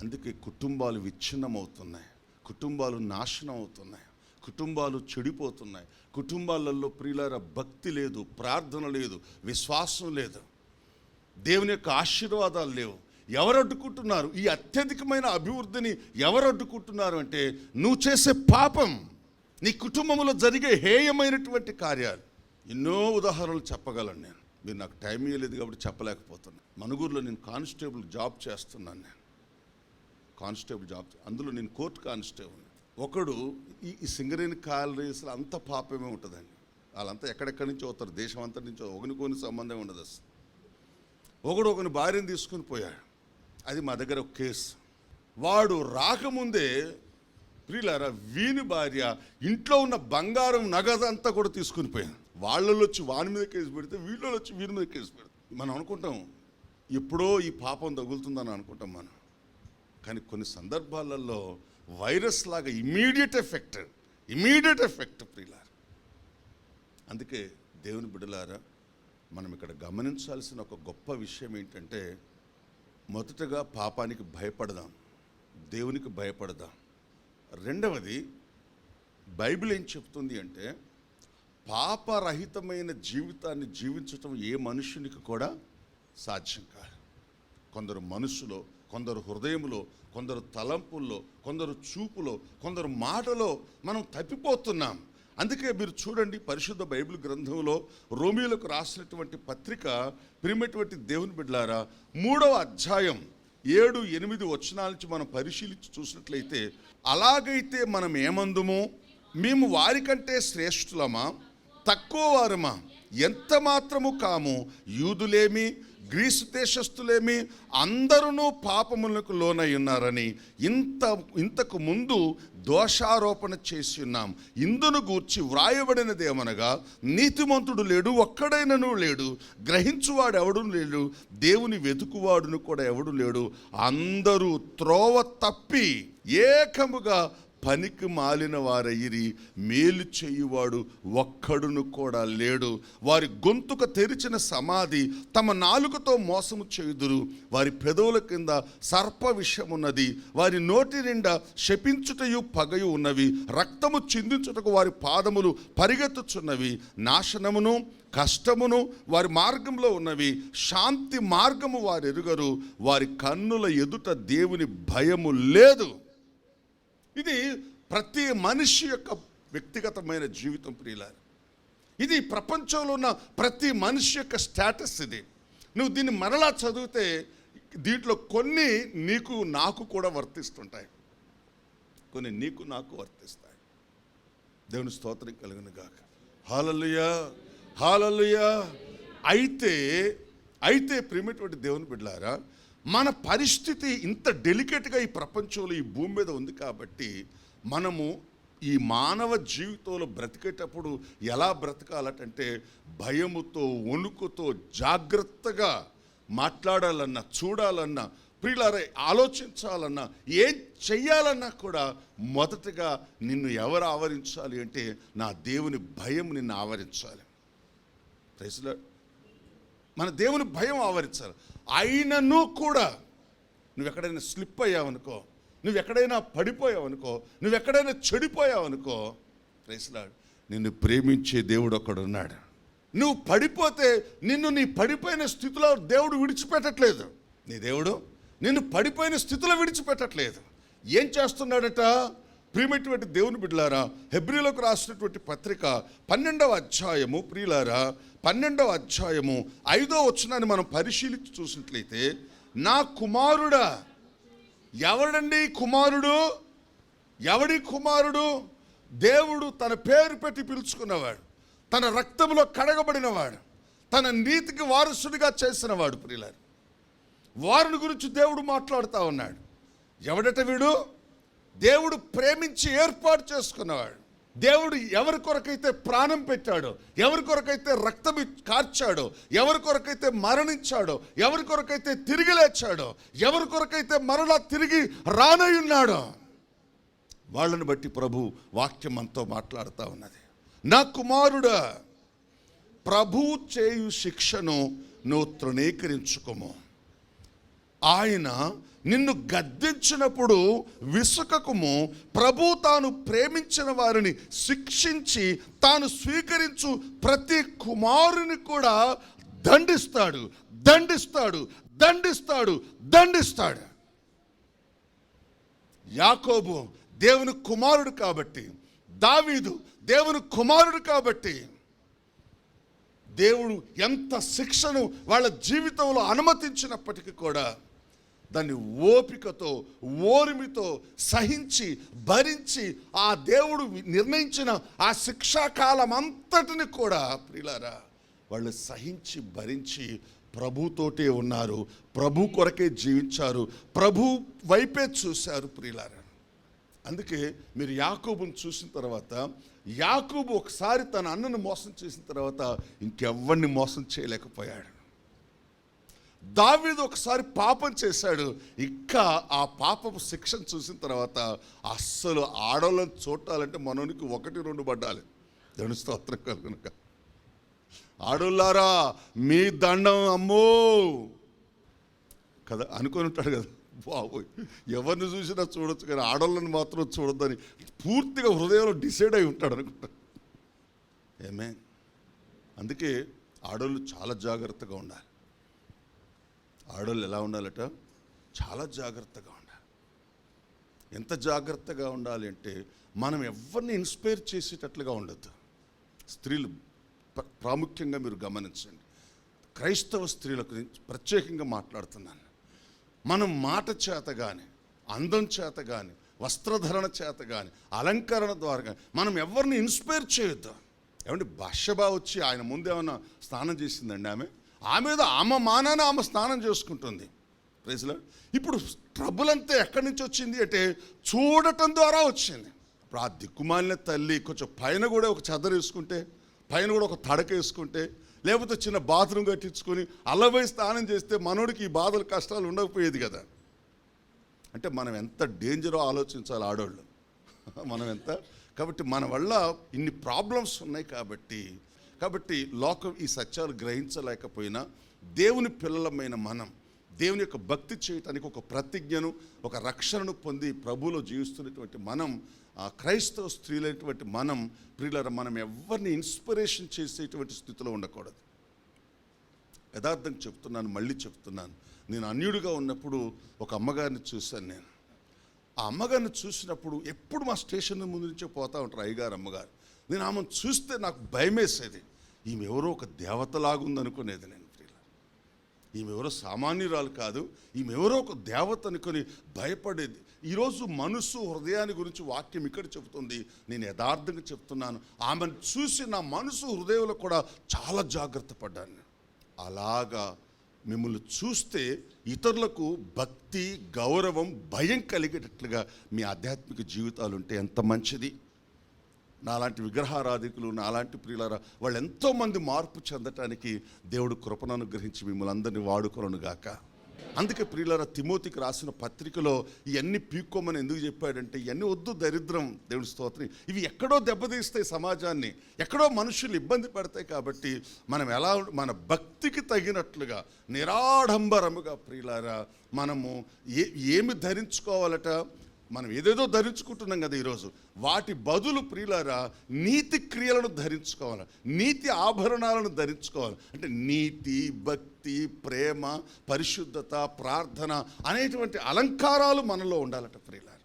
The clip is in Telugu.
అందుకే కుటుంబాలు విచ్ఛిన్నమవుతున్నాయి. కుటుంబాలు నాశనం అవుతున్నాయి కుటుంబాలు చెడిపోతున్నాయి. కుటుంబాలలో ప్రియులార భక్తి లేదు ప్రార్థన లేదు విశ్వాసం లేదు. దేవుని యొక్క ఆశీర్వాదాలు లేవు. ఎవరు అడ్డుకుంటున్నారు ఈ అత్యధికమైన అభివృద్ధిని ఎవరు అడ్డుకుంటున్నారు అంటే నువ్వు చేసే పాపం నీ కుటుంబంలో జరిగే హేయమైనటువంటి కార్యాలు. ఎన్నో ఉదాహరణలు చెప్పగలను నేను. మీరు నాకు టైం ఇవ్వలేదు కాబట్టి చెప్పలేకపోతున్నాను మనుగురులో నేను కానిస్టేబుల్ జాబ్ చేస్తున్నాను నేను. కానిస్టేబుల్ జాబ్ అందులో నేను కోర్టు కానిస్టేబుల్ ఒకడు ఈ ఈ సింగరేణి కాలరీస్లో అంత పాపమే ఉంటుందండి. వాళ్ళంతా ఎక్కడెక్కడి నుంచో వస్తారు దేశం అంతటి నుంచో ఒకనికోని సంబంధం ఉండదు అసలు. ఒకడు ఒకని భార్యను తీసుకుని పోయాడు. అది మా దగ్గర ఒక కేసు. వాడు రాకముందే ప్రియులారా వీని భార్య ఇంట్లో ఉన్న బంగారం నగదంతా కూడా తీసుకుని పోయాను వాళ్ళలో వచ్చి వాని మీద కేసు పెడితే వీళ్ళలో వచ్చి వీరి మీద కేసు పెడితే మనం అనుకుంటాం ఎప్పుడో ఈ పాపం తగులుతుందని అనుకుంటాం మనం. కానీ కొన్ని సందర్భాలలో వైరస్ లాగా ఇమీడియట్ ఎఫెక్ట్ ఇమీడియట్ ఎఫెక్ట్ ప్రియులారా. అందుకే దేవుని బిడలారా మనం ఇక్కడ గమనించాల్సిన ఒక గొప్ప విషయం ఏంటంటే మొదటగా పాపానికి భయపడదాం దేవునికి భయపడదాం. రెండవది బైబిల్ ఏం చెప్తుంది అంటే పాపరహితమైన జీవితాన్ని జీవించటం ఏ మనుషునికి కూడా సాధ్యం కాదు. కొందరు మనసులో కొందరు హృదయంలో కొందరు తలంపుల్లో కొందరు చూపులో కొందరు మాటలో మనం తప్పిపోతున్నాం. అందుకే మీరు చూడండి పరిశుద్ధ బైబిల్ గ్రంథంలో రోమిలకు రాసినటువంటి పత్రిక ప్రియమైనటువంటి దేవుని బిడ్లారా మూడవ అధ్యాయం ఏడు ఎనిమిది వచనాల నుంచి మనం పరిశీలించి చూసినట్లయితే అలాగైతే మనం ఏమందుము మేము వారికంటే శ్రేష్ఠులమా? తక్కువ వారమా ఎంత మాత్రము కాము? యూదులేమి గ్రీసు దేశస్థులేమి అందరూ పాపములకు లోనై ఉన్నారని ఇంత ఇంతకు ముందు దోషారోపణ చేసి ఉన్నాం. ఇందును గూర్చి వ్రాయబడినదేమనగా నీతిమంతుడు లేడు ఒక్కడైనను లేడు గ్రహించువాడు ఎవడు లేడు దేవుని వెతుకువాడును కూడా ఎవడు లేడు. అందరూ త్రోవ తప్పి ఏకముగా పనికి మాలిన వారయ్యిరి మేలు చేయువాడు ఒక్కడును కూడా లేడు. వారి గొంతుక తెరిచిన సమాధి తమ నాలుకతో మోసము చేయుదురు. వారి పెదవుల కింద సర్ప విషమున్నది వారి నోటి నిండా శపించుటయు పగయు ఉన్నవి. రక్తము చిందించుటకు వారి పాదములు పరిగెత్తుచున్నవి. నాశనమును కష్టమును వారి మార్గంలో ఉన్నవి. శాంతి మార్గము వారు ఎరుగరు వారి కన్నుల ఎదుట దేవుని భయము లేదు. ఇది ప్రతి మనిషి యొక్క వ్యక్తిగతమైన జీవితం ప్రియులారు. ఇది ప్రపంచంలో ఉన్న ప్రతి మనిషి యొక్క స్టేటస్ ఇది. నువ్వు దీన్ని మరలా చదివితే దీంట్లో కొన్ని నీకు నాకు కూడా వర్తిస్తుంటాయి. కొన్ని నీకు నాకు వర్తిస్తాయి. దేవుని స్తోత్రం కలిగిన గాక. Hallelujah hallelujah. అయితే అయితే ప్రేమటువంటి దేవుని బిడ్డారా మన పరిస్థితి ఇంత డెలికేట్గా ఈ ప్రపంచంలో ఈ భూమి మీద ఉంది కాబట్టి మనము ఈ మానవ జీవితంలో బ్రతికేటప్పుడు ఎలా బ్రతకాలటంటే భయముతో వణుకుతో జాగ్రత్తగా మాట్లాడాలన్నా చూడాలన్నా ప్రియులారే ఆలోచించాలన్నా ఏం చెయ్యాలన్నా కూడా మొదటగా నిన్ను ఎవరు ఆవరించాలి అంటే నా దేవుని భయం నిన్ను ఆవరించాలి. ప్రైజ్లా మన దేవుని భయం ఆవరించాలి. అయినను కూడా నువ్వు ఎక్కడైనా స్లిప్ అయ్యావనుకో నువ్వు ఎక్కడైనా పడిపోయావనుకో నువ్వు ఎక్కడైనా చెడిపోయావనుకో ప్రైస్లాడ్ నిన్ను ప్రేమించే దేవుడు ఒకడు ఉన్నాడు నువ్వు పడిపోతే నిన్ను నీ పడిపోయిన స్థితిలో దేవుడు విడిచిపెట్టట్లేదు. నీ దేవుడు నిన్ను పడిపోయిన స్థితిలో విడిచిపెట్టట్లేదు. ఏం చేస్తున్నాడట? ప్రియమైనటువంటి దేవుని బిడ్డలారా హెబ్రిలకు రాసినటువంటి పత్రిక పన్నెండవ అధ్యాయము ప్రియులారా పన్నెండవ అధ్యాయము ఐదో వచనాన్ని మనం పరిశీలించి చూసినట్లయితే నా కుమారుడా ఎవడండి కుమారుడు? ఎవడి కుమారుడు? దేవుడు తన పేరు పెట్టి పిలుచుకున్నవాడు తన రక్తంలో కడగబడినవాడు తన నీతికి వారసుడిగా చేసినవాడు ప్రియులారు. వారిని గురించి దేవుడు మాట్లాడుతూ ఉన్నాడు. ఎవడట వీడు? దేవుడు ప్రేమించి ఏర్పాటు చేసుకున్నవాడు. దేవుడు ఎవరి కొరకైతే ప్రాణం పెట్టాడో ఎవరి కొరకైతే రక్తం కార్చాడో ఎవరి కొరకైతే మరణించాడో ఎవరి కొరకైతే తిరిగి లేచాడో ఎవరి కొరకైతే మరలా తిరిగి రానయ్యున్నాడో వాళ్ళని బట్టి ప్రభు వాక్యం మనతో మాట్లాడుతూ ఉన్నది. నా కుమారుడా ప్రభు చేయు శిక్షను నువ్వు తృణీకరించుకోము. ఆయన నిన్ను గద్దించినప్పుడు విసుకకుము. ప్రభు తాను ప్రేమించిన వారిని శిక్షించి తాను స్వీకరించు ప్రతి కుమారుని కూడా దండిస్తాడు దండిస్తాడు దండిస్తాడు దండిస్తాడు. యాకోబు దేవుని కుమారుడు కాబట్టి దావీదు దేవుని కుమారుడు కాబట్టి దేవుడు ఎంత శిక్షను వాళ్ళ జీవితంలో అనుమతించినప్పటికీ కూడా దాన్ని ఓపికతో ఓర్మితో సహించి భరించి ఆ దేవుడు నిర్ణయించిన ఆ శిక్షాకాలం అంతటిని కూడా ప్రియులారా వాళ్ళు సహించి భరించి ప్రభుతోటే ఉన్నారు. ప్రభు కొరకే జీవించారు. ప్రభు వైపే చూశారు ప్రియులారా. అందుకే మీరు యాకూబుని చూసిన తర్వాత యాకూబు ఒకసారి తన అన్నను మోసం చేసిన తర్వాత ఇంకెవ్వరిని మోసం చేయలేకపోయాడు. దావీదు ఒకసారి పాపం చేశాడు. ఇంకా ఆ పాపపు శిక్షను చూసిన తర్వాత అస్సలు ఆడవాళ్ళని చూడాలంటే మనోనికి ఒకటి రెండు పడ్డాలి. దాని స్తోత్రం కలుగునక. ఆడోళ్ళారా మీ దండం అమ్మో! కదా అనుకొని ఉంటాడు కదా. బాబోయ్ ఎవరిని చూసినా చూడొచ్చు కానీ ఆడోళ్ళని మాత్రం చూడొద్దని పూర్తిగా హృదయంలో డిసైడ్ అయి ఉంటాడు అనుకుంటా. ఏమే అందుకే ఆడోళ్ళు చాలా జాగ్రత్తగా ఉండాలి. ఆడోళ్ళు ఎలా ఉండాలట? చాలా జాగ్రత్తగా ఉండాలి. ఎంత జాగ్రత్తగా ఉండాలి అంటే మనం ఎవరిని ఇన్స్పైర్ చేసేటట్లుగా ఉండొద్దు. స్త్రీలు ప్ర- ప్రాముఖ్యంగా మీరు గమనించండి. క్రైస్తవ స్త్రీల గురించి ప్రత్యేకంగా మాట్లాడుతున్నాను. మనం మాట చేత కానీ అందం చేత కానీ వస్త్రధరణ చేత కానీ అలంకరణ ద్వారా కానీ మనం ఎవరిని ఇన్స్పైర్ చేయొద్దు. ఏమంటే భాష్యబా వచ్చి ఆయన ముందేమన్నా స్నానం చేసిందండి ఆమె? ఆమె మీద ఆమె మానాన ఆమె స్నానం చేసుకుంటుంది. ప్రజలు ఇప్పుడు ట్రబుల్ అంతా ఎక్కడి నుంచి వచ్చింది అంటే చూడటం ద్వారా వచ్చింది. ఇప్పుడు ఆ దిక్కుమాలిన తల్లి కొంచెం పైన కూడా ఒక చెదర వేసుకుంటే పైన కూడా ఒక తడక వేసుకుంటే లేకపోతే చిన్న బాత్రూమ్ కట్టించుకొని అలవై స్నానం చేస్తే మనోడికి ఈ బాధలు కష్టాలు ఉండకపోయేది కదా. అంటే మనం ఎంత డేంజరో ఆలోచించాలి ఆడవాళ్ళు మనం ఎంత? కాబట్టి మన వల్ల ఇన్ని ప్రాబ్లమ్స్ ఉన్నాయి కాబట్టి కాబట్టి లోకం ఈ సత్యాలు గ్రహించలేకపోయినా దేవుని పిల్లలమైన మనం దేవుని యొక్క భక్తి చేయటానికి ఒక ప్రతిజ్ఞను ఒక రక్షణను పొంది ప్రభువులో జీవిస్తున్నటువంటి మనం ఆ క్రైస్తవ స్త్రీలైనటువంటి మనం ప్రియులర మనం ఎవరిని ఇన్స్పిరేషన్ చేసేటువంటి స్థితిలో ఉండకూడదు. యథార్థం చెప్తున్నాను మళ్ళీ చెప్తున్నాను. నేను అన్యుడిగా ఉన్నప్పుడు ఒక అమ్మగారిని చూశాను నేను. ఆ అమ్మగారిని చూసినప్పుడు ఎప్పుడు మా స్టేషన్ ముందు నుంచే పోతా ఉంటారు అయ్యగారు అమ్మగారు. నేను ఆమెను చూస్తే నాకు భయమేసేది. ఈమె ఎవరో ఒక దేవతలాగుంది అనుకునేది నేను ఈమె ఎవరో సామాన్యురాలు కాదు ఈమె ఎవరో ఒక దేవత అనుకొని భయపడేది. ఈరోజు మనసు హృదయాన్ని గురించి వాక్యం ఇక్కడ చెబుతుంది. నేను యథార్థంగా చెప్తున్నాను. ఆమెను చూసి నా మనసు హృదయంలో కూడా చాలా జాగ్రత్త పడ్డాను అలాగా మిమ్మల్ని చూస్తే ఇతరులకు భక్తి గౌరవం భయం కలిగేటట్లుగా మీ ఆధ్యాత్మిక జీవితాలు ఉంటే ఎంత మంచిది? నాలాంటి విగ్రహారాధికులు నాలాంటి ప్రియులారా వాళ్ళు ఎంతోమంది మార్పు చెందటానికి దేవుడు కృపను అనుగ్రహించి మిమ్మల్ని అందరినీ వాడుకొలను గాక. అందుకే ప్రియులారా తిమోతికి రాసిన పత్రికలో ఇవన్నీ పీక్కోమని ఎందుకు చెప్పాడంటే ఇవన్నీ వద్దు దరిద్రం దేవుడి స్తోత్రం. ఇవి ఎక్కడో దెబ్బతీస్తాయి సమాజాన్ని ఎక్కడో మనుషులు ఇబ్బంది పడతాయి కాబట్టి మనం ఎలా మన భక్తికి తగినట్లుగా నిరాడంబరముగా ప్రియులారా మనము ఏ ఏమి ధరించుకోవాలట? మనం ఏదేదో ధరించుకుంటున్నాం కదా ఈరోజు. వాటి బదులు ప్రియులారా నీతి క్రియలను ధరించుకోవాలి. నీతి ఆభరణాలను ధరించుకోవాలి. అంటే నీతి భక్తి ప్రేమ పరిశుద్ధత ప్రార్థన అనేటువంటి అలంకారాలు మనలో ఉండాలట ప్రియులారా.